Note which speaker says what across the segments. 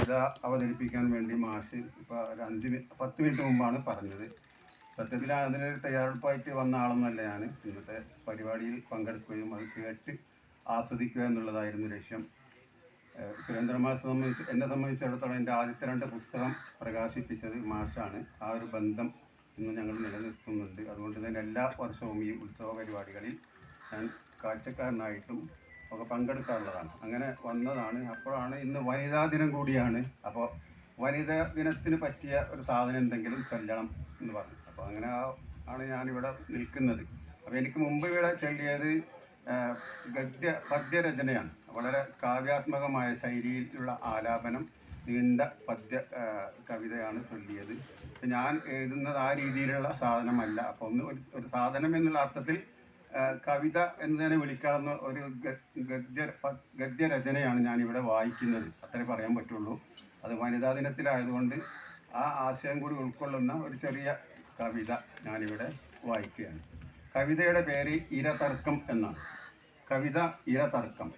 Speaker 1: കവിത അവതരിപ്പിക്കാൻ വേണ്ടി മാഷ് ഇപ്പോൾ ഒരു അഞ്ച് പത്ത് മിനിറ്റ് മുമ്പാണ് പറഞ്ഞത്. സത്യത്തിൽ അതിനൊരു തയ്യാറെടുപ്പായിട്ട് വന്ന ആളൊന്നല്ല ഞാൻ ഇന്നത്തെ പരിപാടിയിൽ പങ്കെടുക്കുകയും അത് കേട്ട് ആസ്വദിക്കുക എന്നുള്ളതായിരുന്നു ലക്ഷ്യം. ഏഹ് സുരേന്ദ്ര മാഷ് സംബന്ധിച്ച് എന്നെ സംബന്ധിച്ചിടത്തോളം എന്റെ ആദ്യത്തെ രണ്ട് പുസ്തകം പ്രകാശിപ്പിച്ചത് മാഷാണ്. ആ ഒരു ബന്ധം ഇന്ന് ഞങ്ങൾ നിലനിർത്തുന്നുണ്ട്. അതുകൊണ്ട് തന്നെ എല്ലാ വർഷവും ഈ ഉത്സവ പരിപാടികളിൽ ഞാൻ കാഴ്ചക്കാരനായിട്ടും ഒക്കെ പങ്കെടുക്കാറുള്ളതാണ് അങ്ങനെ വന്നതാണ്. അപ്പോഴാണ് ഇന്ന് വനിതാ ദിനം കൂടിയാണ്. അപ്പോൾ വനിതാ ദിനത്തിന് പറ്റിയ ഒരു സാധനം എന്തെങ്കിലും ചൊല്ലണം എന്ന് പറഞ്ഞു. അപ്പോൾ അങ്ങനെ ആണ് ഞാനിവിടെ നിൽക്കുന്നത്. അപ്പോൾ എനിക്ക് മുമ്പ് ഇവിടെ ചൊല്ലിയത് ഗദ്യ പദ്യരചനയാണ്. വളരെ കാവ്യാത്മകമായ ശൈലിയിലുള്ള ആലാപനം നീണ്ട പദ്യ കവിതയാണ് ചൊല്ലിയത്. ഞാൻ എഴുതുന്നത് ആ രീതിയിലുള്ള സാധനമല്ല. അപ്പോൾ ഒന്ന് ഒരു സാധനം എന്നുള്ള അർത്ഥത്തിൽ കവിത എന്ന് തന്നെ വിളിക്കാവുന്ന ഒരു ഗദ്യ ഗദ്യ രചനയാണ് ഗദ്യരചനയാണ് ഞാനിവിടെ വായിക്കുന്നത്. അത്രേ പറയാൻ പറ്റുള്ളൂ. അത് വനിതാ ദിനത്തിലായതുകൊണ്ട് ആ ആശയം കൂടി ഉൾക്കൊള്ളുന്ന ഒരു ചെറിയ കവിത ഞാനിവിടെ വായിക്കുകയാണ്. കവിതയുടെ പേര് ഇരതർക്കം എന്നാണ്. കവിത ഇരതർക്കം.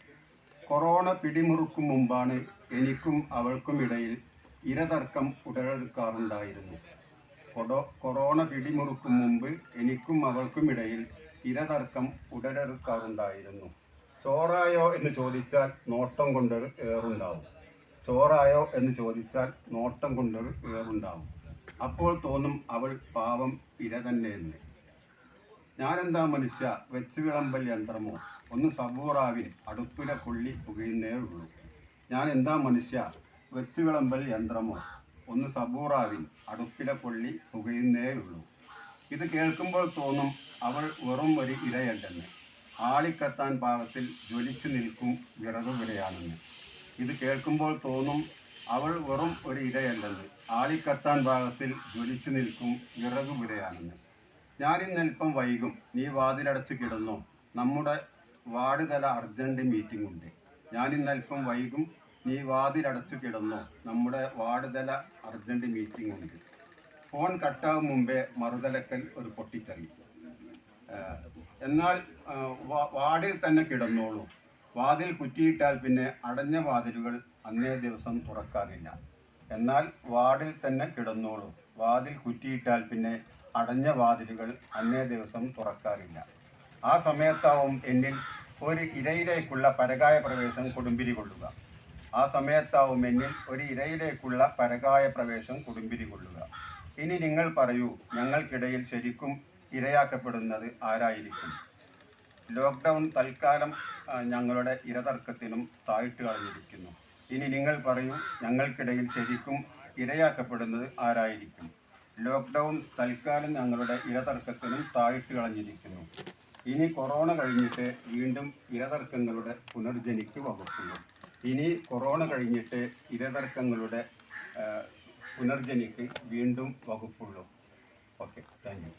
Speaker 1: കൊറോണ പിടിമുറുക്കും മുമ്പാണ് എനിക്കും അവൾക്കും ഇടയിൽ ഇരതർക്കം ഉടലെടുക്കാറുണ്ടായിരുന്നു. കൊറോണ പിടിമുറുക്കും മുമ്പ് എനിക്കും അവൾക്കും ഇടയിൽ ഇരതർക്കം ഉടലെടുക്കാറുണ്ടായിരുന്നു. ചോറായോ എന്ന് ചോദിച്ചാൽ നോട്ടം കൊണ്ട് ഏറുണ്ടാവും. ചോറായോ എന്ന് ചോദിച്ചാൽ നോട്ടം കൊണ്ട് ഏറുണ്ടാവും. അപ്പോൾ തോന്നും അവൾ പാവം ഇര തന്നെയെന്ന്. ഞാനെന്താ മനുഷ്യ വെച്ച് വിളമ്പൽ യന്ത്രമോ? ഒന്ന് സബൂറാവിൻ അടുപ്പിലെ കൊള്ളി പുകയുന്നേ ഉള്ളൂ. ഞാൻ എന്താ മനുഷ്യ വെച്ച് വിളമ്പൽ യന്ത്രമോ? ഒന്ന് സബൂറാവിൻ അടുപ്പിലെ കൊള്ളി പുകയുന്നേ ഉള്ളൂ. ഇത് കേൾക്കുമ്പോൾ തോന്നും അവൾ വെറും ഒരു ഇരയല്ലെന്ന്. ആളിക്കത്താൻ പാകത്തിൽ ജ്വലിച്ചു നിൽക്കും വിറകുവിരയാണെന്ന് ഇത് കേൾക്കുമ്പോൾ തോന്നും അവൾ വെറും ഒരു ഇരയല്ലെന്ന്. ആളിക്കത്താൻ ഭാഗത്തിൽ ജ്വലിച്ചു നിൽക്കും വിറകുവിരയാണെന്ന് ഞാൻ ഞാനിന്നൽപ്പം വൈകും. നീ വാതിലടച്ച് കിടന്നോ. നമ്മുടെ വാർഡ് തല അർജന്റ് മീറ്റിംഗ് ഉണ്ട്. ഞാൻ ഞാനിന്നൽപ്പം വൈകും. നീ വാതിലടച്ചു കിടന്നോ. നമ്മുടെ വാർഡ് തല അർജന്റ് മീറ്റിംഗ് ഉണ്ട്. ഫോൺ കട്ടാവും മുമ്പേ മറുതലക്കൽ ഒരു പൊട്ടിത്തെറി. എന്നാൽ വാർഡിൽ തന്നെ കിടന്നോളൂ. വാതിൽ കുറ്റിയിട്ടാൽ പിന്നെ അടഞ്ഞ വാതിലുകൾ അന്നേ ദിവസം തുറക്കാറില്ല. എന്നാൽ വാർഡിൽ തന്നെ കിടന്നോളൂ. വാതിൽ കുറ്റിയിട്ടാൽ പിന്നെ അടഞ്ഞ വാതിലുകൾ അന്നേ ദിവസം തുറക്കാറില്ല. ആ സമയത്താവും എന്നിൽ ഒരു ഇരയിലേക്കുള്ള പരകായ പ്രവേശം കൊടുമ്പിരി കൊള്ളുക. ആ സമയത്താവും എന്നിൽ ഒരു ഇരയിലേക്കുള്ള പരകായ പ്രവേശം കൊടുമ്പിരി കൊള്ളുക. ഇനി നിങ്ങൾ പറയൂ ഞങ്ങൾക്കിടയിൽ ശരിക്കും ഇരയാക്കപ്പെടുന്നത് ആരായിരിക്കും? ലോക്ക്ഡൗൺ തൽക്കാലം ഞങ്ങളുടെ ഇരതർക്കത്തിനും താഴ്ത്തു കളഞ്ഞിരിക്കുന്നു. ഇനി നിങ്ങൾ പറയൂ ഞങ്ങൾക്കിടയിൽ ശരിക്കും ഇരയാക്കപ്പെടുന്നത് ആരായിരിക്കും? ലോക്ക്ഡൗൺ തൽക്കാലം ഞങ്ങളുടെ ഇരതർക്കത്തിനും താഴ്ത്തു കളഞ്ഞിരിക്കുന്നു. ഇനി കൊറോണ കഴിഞ്ഞിട്ട് വീണ്ടും ഇരതർക്കങ്ങളുടെ പുനർജനിക്ക് വകുക്കുന്നു ഇനി കൊറോണ കഴിഞ്ഞിട്ട് ഇരതർക്കങ്ങളുടെ പുനർജനിക്ക് വീണ്ടും വകുപ്പുള്ളൂ. Okay thank you.